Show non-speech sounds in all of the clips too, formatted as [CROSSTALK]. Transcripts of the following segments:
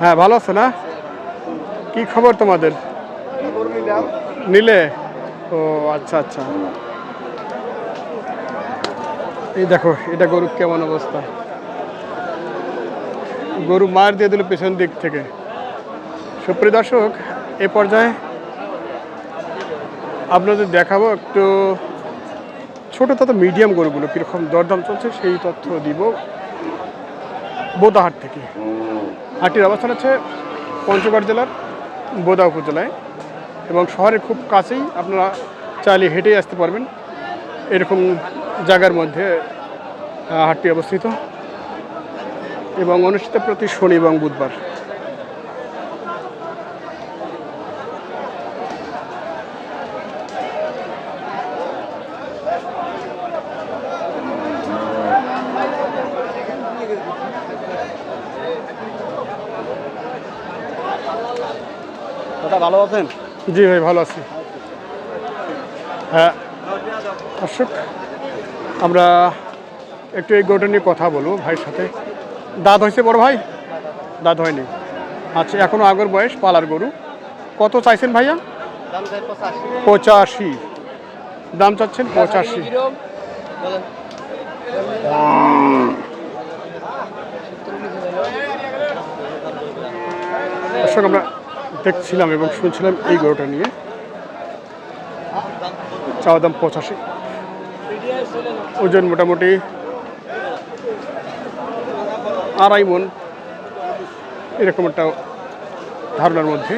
হ্যাঁ ভালো আছো না? কি খবর তোমাদের? নিলে? ও আচ্ছা আচ্ছা। এই দেখো এটা গরু কেমন অবস্থা? গরু মার দিয়ে দিল পেছন দিক থেকে। সুপ্রিয় দর্শক এ পর্যায়ে আপনাদের দেখাবো একটু ছোটো তত মিডিয়াম গরুগুলো কীরকম দরদাম চলছে সেই তথ্য দিব। বোদাহাট থেকে। হাটটির অবস্থান হচ্ছে পঞ্চগড় জেলার বোদা উপজেলায় এবং শহরের খুব কাছেই আপনারা চাইলে হেঁটেই আসতে পারবেন। এরকম জায়গার মধ্যে হাটটি অবস্থিত। এবং অনুষ্ঠিত প্রতি শনি এবং বুধবার। ভালো আছেন? জি ভাই ভালো আছি। হ্যাঁ দর্শক আমরা একটু এই গরুটা নিয়ে কথা বলব ভাইয়ের সাথে। দাঁত হয়েছে বড় ভাই? দাঁত হয়নি। আচ্ছা এখনও আগর বয়স পালার গরু। কত চাইছেন ভাইয়া? পঁচাশি। দাম চাচ্ছেন পঁচাশি। দর্শক আমরা দেখছিলাম এবং শুনছিলাম এই গরুটা নিয়ে। চাওয়া দাম পঁচাশি। ওজন মোটামুটি আড়াই মন। এরকম একটা ধারণার মধ্যে।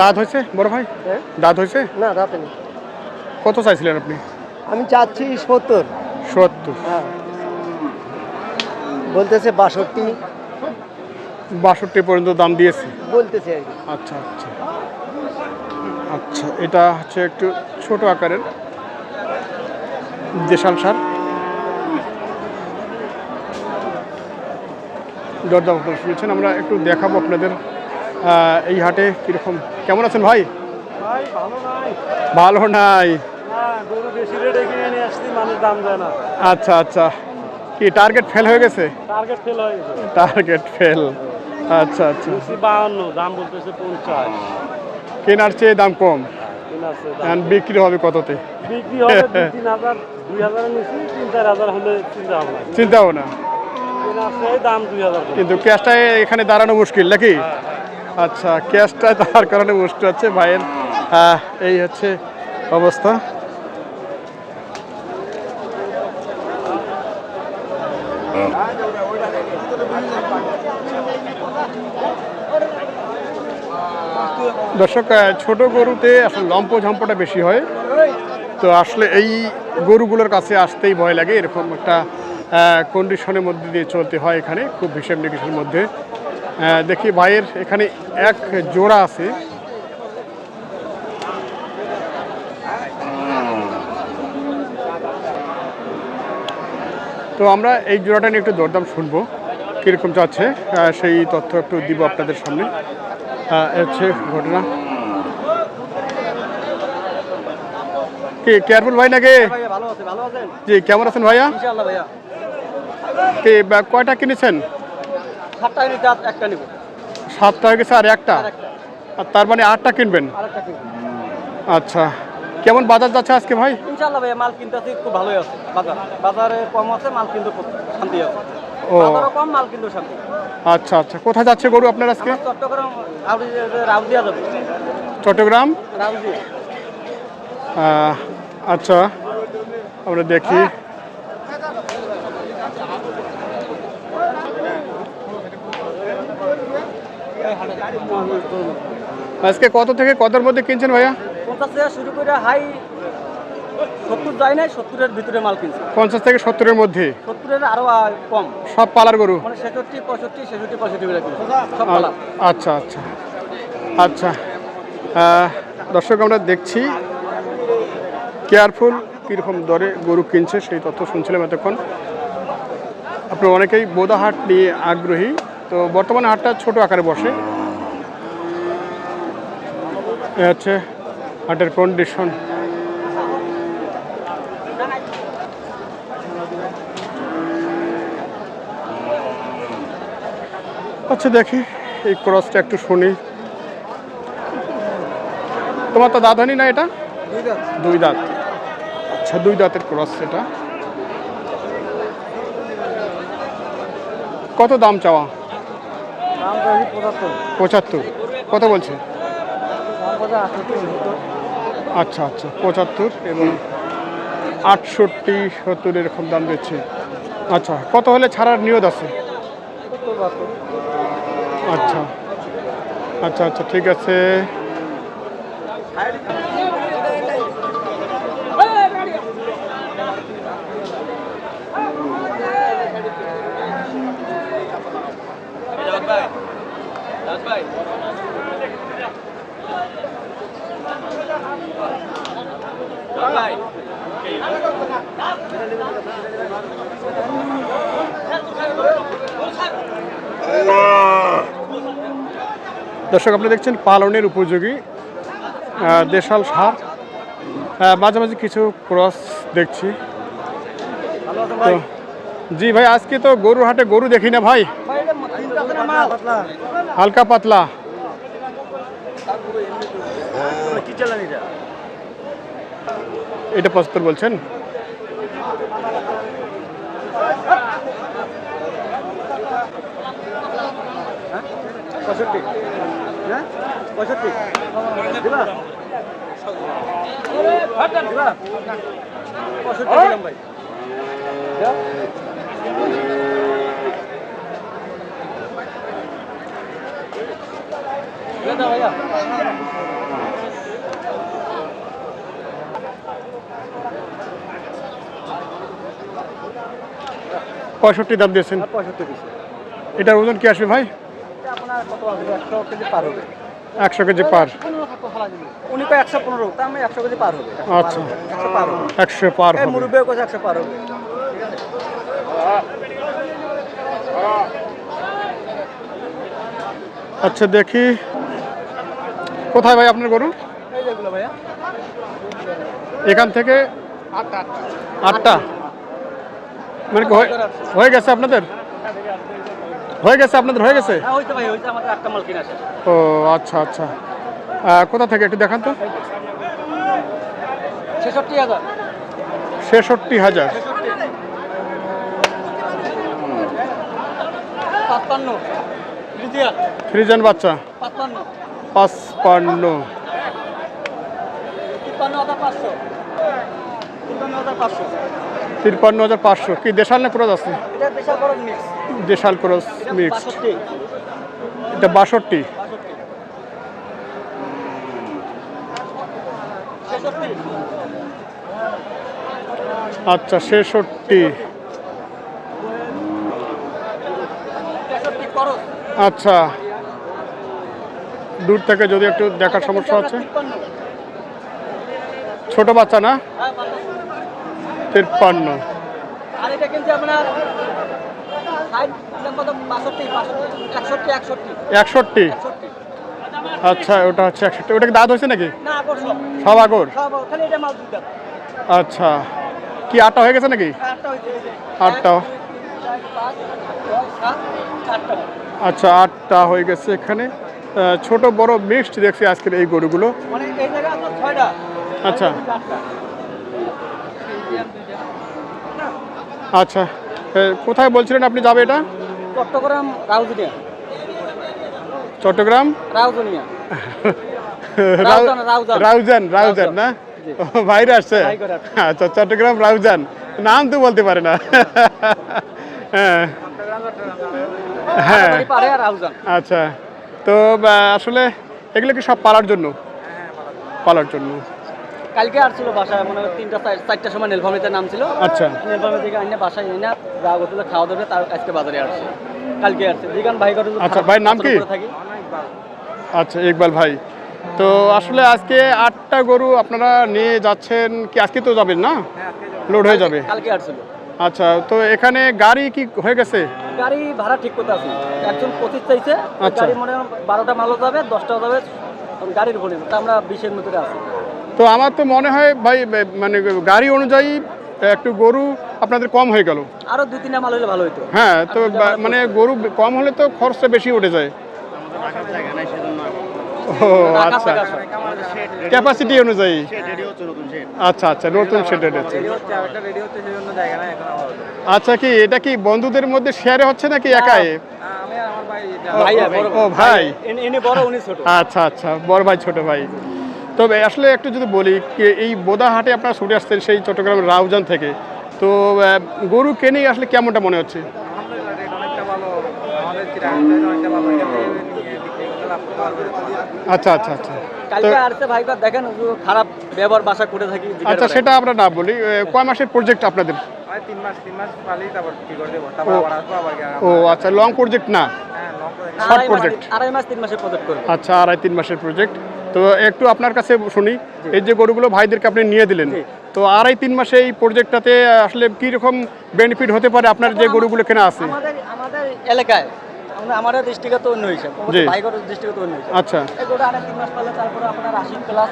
দাঁত হয়েছে? বড় ভাই? হ্যাঁ? দাঁত হয়েছে? না রাতে নেই কত চাইছিলেন আপনি? আমি চাচ্ছি সত্তর। সত্তর। হ্যাঁ। বলতেছে বাষট্টি। বাষট্টি পর্যন্ত দাম দিয়েছে? বলতেছে আর কি। আচ্ছা আচ্ছা। আচ্ছা এটা হচ্ছে একটু ছোট আকারের দেশাল সার। দরদাম আপনারা শুনেছেন আমরা একটু দেখাবো আপনাদের এই হাটে কীরকম। কেমন আছেন ভাই? ভালো নাই। ভালো নাই। না গরু বেশি রেটে কিনে নিয়ে আসছি মানুষ দাম দেয় না। আচ্ছা আচ্ছা। কি টার্গেট ফেল হয়ে গেছে? টার্গেট ফেল হয়ে গেছে। টার্গেট ফেল আচ্ছা আচ্ছা। বাহান্ন দাম বলতেছে পঞ্চাশ। কেনার চেয়ে দাম কম। বিক্রি হবে কততে? বিক্রি হবে [LAUGHS] তিন হাজার দুই হাজার নিচ্ছি তিন চার হাজার হলে চিন্তা ভাবনা। কিন্তু ক্যাশটা এখানে দাঁড়ানো মুশকিল নাকি? আচ্ছা ক্যাশটা তার কারণে মুশকিল হচ্ছে ভাইয়ের। এই হচ্ছে অবস্থা। দর্শক ছোট গরুতে আসলে লম্প ঝম্পটা বেশি হয়। তো আসলে এই গরুগুলোর কাছে আসতেই ভয় লাগে। এরকম একটা কন্ডিশনের মধ্যে দিয়ে চলতে হয় এখানে, খুব ভীষণ নিকেশের মধ্যে। দেখি ভাইয়ের এখানে এক জোড়া আছে। তো আমরা এই জোড়াটা নিয়ে একটু দরদাম শুনব কীরকম যাচ্ছে সেই তথ্য একটু দিব আপনাদের সামনে। হচ্ছে ঘটনা। কি কেয়ারফুল ভাই নাকি? আছেন? জি কেমন আছেন ভাইয়া? ভাইয়া। কয়টা কিনেছেন? সাতটা হয়ে গেছে আর একটা? আর তার মানে আটটা কিনবেন? আচ্ছা। কেমন বাজার যাচ্ছে আজকে ভাই? ইনশাআল্লাহ ভাইয়া মাল কিনতে আছি খুব ভালোই আছে। বাজার বাজারে কম আছে মাল কিন্তু শান্তি আছে। ও। কম মাল কিন্তু শান্তি। আচ্ছা আচ্ছা। কোথায় যাচ্ছে গরু আপনার আজকে? চট্টগ্রাম রাউদিয়া যাবে। চট্টগ্রাম? রাউদিয়া আহ, আচ্ছা আমরা দেখি। আজকে কত থেকে কতর মধ্যে কিনছেন ভাইয়া? পঞ্চাশ থেকে শুরু করে হাই সত্তর যায় নাই সত্তরের ভিতরে মাল কিনছে। পঞ্চাশ থেকে সত্তরের মধ্যে? সত্তরের আরও কম। সব পালার গরু? মানে ছেষট্টি পঁয়ষট্টি ছেষট্টি পঁয়ষট্টি বেলা কিনছে। সব পালা। আচ্ছা আচ্ছা। আচ্ছা। দর্শক আমরা দেখছি কেয়ারফুল কীরকম দরে গরু কিনছে সেই তথ্য শুনছিলাম এতক্ষণ। আপনারা অনেকেই বোদা হাট নিয়ে আগ্রহী। তো বর্তমানে হাটটা ছোট আকারে বসে। হচ্ছে হাটের কন্ডিশন আচ্ছা দেখি। এই ক্রসটা একটু শুনি। তোমার তো দাঁধানি না এটা? দুই দাঁত। আচ্ছা দুই দাঁতের ক্রস এটা। কত দাম চাওয়া? পঁচাত্তর। কত বলছে দাম কথা আটষট্টি সত্তর আচ্ছা আচ্ছা পঁচাত্তর এবং আটষট্টি সত্তর এরকম দাম দিচ্ছে। আচ্ছা কত হলে ছাড়ার নিয়ত আছে? আচ্ছা আচ্ছা আচ্ছা ঠিক আছে। দর্শক আপনি দেখছেন পালনের উপযোগী দেশাল সার। মাঝে মাঝে কিছু ক্রস দেখছি। তো জি ভাই আজকে তো গরুর হাটে গরু দেখি না ভাই। হালকা পাতলা। কি চালান এটা এটা পঁচাত্তর বলছেন? পঁয়ষট্টি হ্যাঁ পঁয়ষট্টি দিবা? দিবা? পঁয়ষট্টি দিলাম ভাই দাও। দিয়ে দাও ভাইয়া পঁয়ষট্টি দাম দিয়েছেন। এটার ওজন কি আসবে ভাই? একশো কেজি পার উনি তো একশো পনেরো তার মানে একশো কেজি পার হবে। আচ্ছা। একশো পার কোথায় একশো হবে। আচ্ছা দেখি। কোথায় ভাই আপনার গরু? এখান থেকে আটটা মানে হয়ে- গেছে আপনাদের? হয়ে গেছে আপনাদের হয়ে গেছে? হ্যাঁ ও আচ্ছা আচ্ছা। কোথা থেকে একটু দেখান তো। ছেষট্টি হাজার। ছেষট্টি হাজার। ফ্রিজেন বাচ্চা। পাঁচপান্ন। তিপ্পান্ন। তিপ্পান্ন হাজার পাঁচশো। কি দেশাল না ক্রস আছে? দেশাল ক্রস মিক্সড এটা বাষট্টি। আচ্ছা ছেষট্টি। আচ্ছা। দূর থেকে যদি একটু দেখার সমস্যা আছে ছোট বাচ্চা না? হ্যাঁ তিপ্পান্ন একষট্টি আচ্ছা ওটা হচ্ছে একষট্টি। ওটা কি দাঁত হয়েছে নাকি? সব। আগর? আচ্ছা। কি আটটা হয়ে গেছে নাকি? আটটা হয়েছে এই যে। আটটা। আচ্ছা আটটা হয়ে গেছে এখানে। ছোট বড় মিক্সড দেখছি আজকের এই গরুগুলো। মানে আচ্ছা। আচ্ছা। কোথায় বলছিলেন আপনি যাবে এটা? চট্টগ্রাম রাউজনিয়া। চট্টগ্রাম? রাউজনিয়া। [LAUGHS] রাউজান, রাউজান। না? বাইরে আসছে। আচ্ছা চট্টগ্রাম রাউজান। নাম তো বলতে পারে না। হ্যাঁ। হ্যাঁ আচ্ছা। তো আসলে এগুলো কি সব পালার জন্য? পালার জন্য। কালকে আসছিল বাসায় মনে হয় তিনটা চার- চারটার সময় নীলফামিতে নাম ছিল আচ্ছা। নীলফামি থেকে আইনে বাসায় এনে যা গোতলে খাওয়া দাবে তার আজকে বাজারে আসছে। কালকে আসছে। যেখান ভাই করে আচ্ছা, ভাই নাম কি? আচ্ছা ইকবাল ভাই। তো আসলে আজকে আটটা গরু আপনারা নিয়ে যাচ্ছেন কি আজকে তো যাবেন না? লোড হয়ে যাবে। কালকে আসছিল। আচ্ছা তো এখানে গাড়ি কি হয়ে গেছে? গাড়ি ভাড়া ঠিক করতে আছে একজন পঁচিশ চাইছে আচ্ছা। গাড়ি মনে বারোটা মালও যাবে দশটাও যাবে গাড়ির উপর তা আমরা বিশের মধ্যে আছি। তো আমার তো মনে হয় ভাই মানে গাড়ি অনুযায়ী একটু গরু আপনাদের কম হয়ে গেল। আরও দুই তিনটা মাল হলে ভালো হতো হ্যাঁ তো মানে গরু কম হলে তো খরচটা বেশি উঠে যায়। ও আচ্ছা। ক্যাপাসিটি অনুযায়ী? আচ্ছা আচ্ছা নতুন সেট হচ্ছে আচ্ছা কি এটা কি বন্ধুদের মধ্যে শেয়ারে হচ্ছে নাকি একাই? ও ভাই। ইনি- ইনি বড় উনি ছোট। আচ্ছা আচ্ছা বড় ভাই ছোট ভাই। তবে আসলে একটু যদি বলি এই বোদাহাটে আপনারা ছুটে আসছেন সেই চট্টগ্রামের রাউজান থেকে তো গরু কিনেই আসলে কেমনটা মনে হচ্ছে? আচ্ছা আচ্ছা আচ্ছা। কালকে আসছে ভাইবার দেখেন খারাপ ব্যবহার বাসা করে থাকি আচ্ছা সেটা আমরা না বলি। কয় মাসের প্রজেক্ট আপনাদের? ও আচ্ছা লং প্রজেক্ট না? হ্যাঁ আড়াই মাস- তিন মাসের প্রজেক্ট করবে। আচ্ছা আড়াই তিন মাসের প্রজেক্ট তো একটু আপনার কাছে শুনি এই যে গরুগুলো ভাইদেরকে আপনি নিয়ে দিলেন তো আড়াই তিন মাসে এই প্রজেক্টটাতে আসলে কি রকম বেনিফিট হতে পারে আপনার যে গরুগুলো কেনা আছে? আমাদের আমাদের এলাকায় আমরা- আমাদের দৃষ্টিগত অন্য হিসাব জি। ভাইগর দৃষ্টিগত অন্য হিসাব। আচ্ছা। এই গোটা আড়াই তিন মাস পালে তারপরে আপনার আশি প্লাস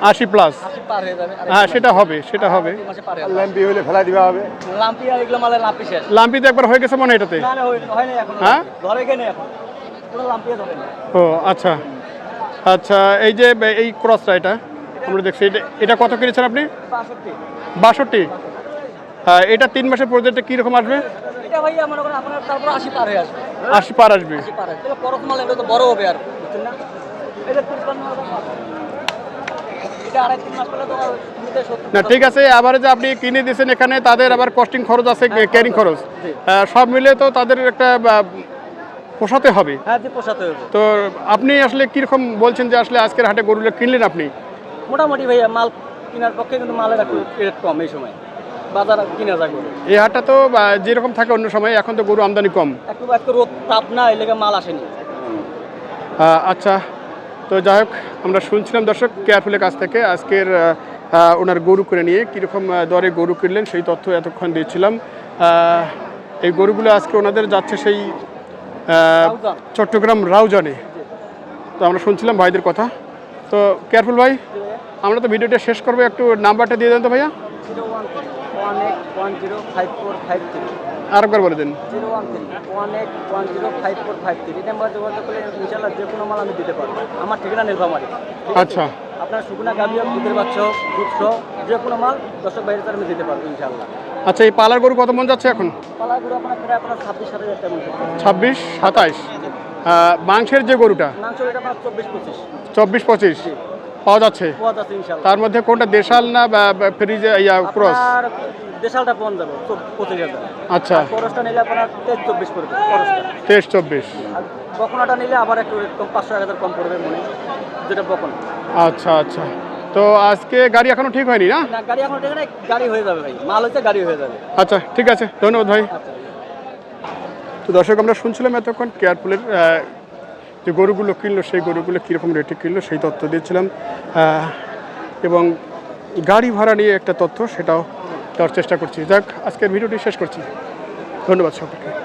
আশি প্লাস আশি পার হয়ে যাবে। হ্যাঁ সেটা হবে সেটা হবে। তিন মাসে পার হয়ে যাবে। ল্যাম্পি হলে ফেলা দিবা হবে। লাম্পি আর এগুলো মালে লাম্পি শেষ। লাম্পিতে একবার হয়ে গেছে মনে হয় এটাতে? না না হয়- হয়নি এখন। হ্যাঁ? ধরে গেলে এখন। পুরো ধরে না ও আচ্ছা। আচ্ছা এই যে বে- এই ক্রসটা এটা আমরা দেখছি এটা এটা কত কিনেছেন আপনি? বাষট্টি। বাষট্টি? হ্যাঁ এটা তিন মাসের প্রজেক্টে কীরকম আসবে? এটা ভাইয়া মনে করেন আপনার তারপর আশি পার হয়ে আসবে। আশি পার আসবে। বড় হবে আর। না ঠিক আছে আবার যে আপনি কিনে দিয়েছেন এখানে তাদের আবার কস্টিং খরচ আছে ক্যারিং খরচ সব মিলে তো তাদের একটা পোষাতে হবে। হ্যাঁ পোষাতে হবে। তো আপনি আসলে কীরকম বলছেন যে আসলে আজকের হাটে গরুগুলো কিনলেন আপনি? মোটামুটি ভাইয়া মাল কেনার পক্ষে কিন্তু মালের একটু রেট কম এই সময়। বাজার কিনা যায় গরু এই হাটটা তো যেরকম থাকে অন্য সময় এখন তো গরু আমদানি কম। একটু একটু রোদ তাপ না এই লেগে মাল আসেনি। আচ্ছা তো যাই হোক আমরা শুনছিলাম দর্শক কেয়ারফুলের কাছ থেকে আজকের ওনার গরু করে নিয়ে কীরকম দরে গরু কিনলেন সেই তথ্য এতক্ষণ দিয়েছিলাম। এই গরুগুলো আজকে ওনাদের যাচ্ছে সেই চট্টগ্রাম রাউজানে। তো আমরা শুনছিলাম ভাইদের কথা। তো কেয়ারফুল ভাই আমরা তো ভিডিওটা শেষ করব একটু নাম্বারটা দিয়ে দেন তো ভাইয়া। One zero five four five three আরেকবার বলে দেন। Zero one three one eight one zero five four five three এই নাম্বার যোগাযোগ করলে ইনশাল্লাহ যে কোনো মাল আমি দিতে পারব। আমার ঠিকানা নীলফামারি। আচ্ছা। আপনার শুকনা গাভি হোক দুধের বাচ্চা হোক দুধ সহ যে কোনো মাল দর্শক বাইরে তার আমি দিতে পারব ইনশাল্লাহ আচ্ছা এই পালার গরু কত মন যাচ্ছে এখন? আপনার প্রায় আপনার ছাব্বিশ সাত হাজার টাকা ছাব্বিশ সাতাইশ। মাংসের যে গরুটা? মাংস এটা আপনার চব্বিশ পঁচিশ। চব্বিশ পঁচিশ। পাওয়া যাচ্ছে? তার মধ্যে কোনটা দেশাল না ফ্রিজে ইয়া ক্রস? দেশালটা যাবে চব- পঁচিশ হাজার। আচ্ছা। খরচটা নিলে আপনার তেইশ চব্বিশ পড়বে তেইশ চব্বিশ। বকনাটা নিলে আবার একটু পাঁচশো এক হাজার কম পড়বে মনে যেটা বকন। আচ্ছা আচ্ছা। তো আজকে গাড়ি এখনও ঠিক হয়নি না? গাড়ি এখন এখানে গাড়ি হয়ে যাবে ভাই মাল হচ্ছে গাড়ি হয়ে যাবে। আচ্ছা ঠিক আছে ধন্যবাদ ভাই। আচ্ছা। তো দর্শক আমরা শুনছিলাম এতক্ষণ কেয়ারফুলের যে গরুগুলো কিনলো, সেই গরুগুলো কীরকম রেটে কিনলো, সেই তথ্য দিয়েছিলাম। এবং গাড়ি ভাড়া নিয়ে একটা তথ্য, সেটাও দেওয়ার চেষ্টা করছি। যাক, আজকের ভিডিওটি শেষ করছি। ধন্যবাদ সকলকে।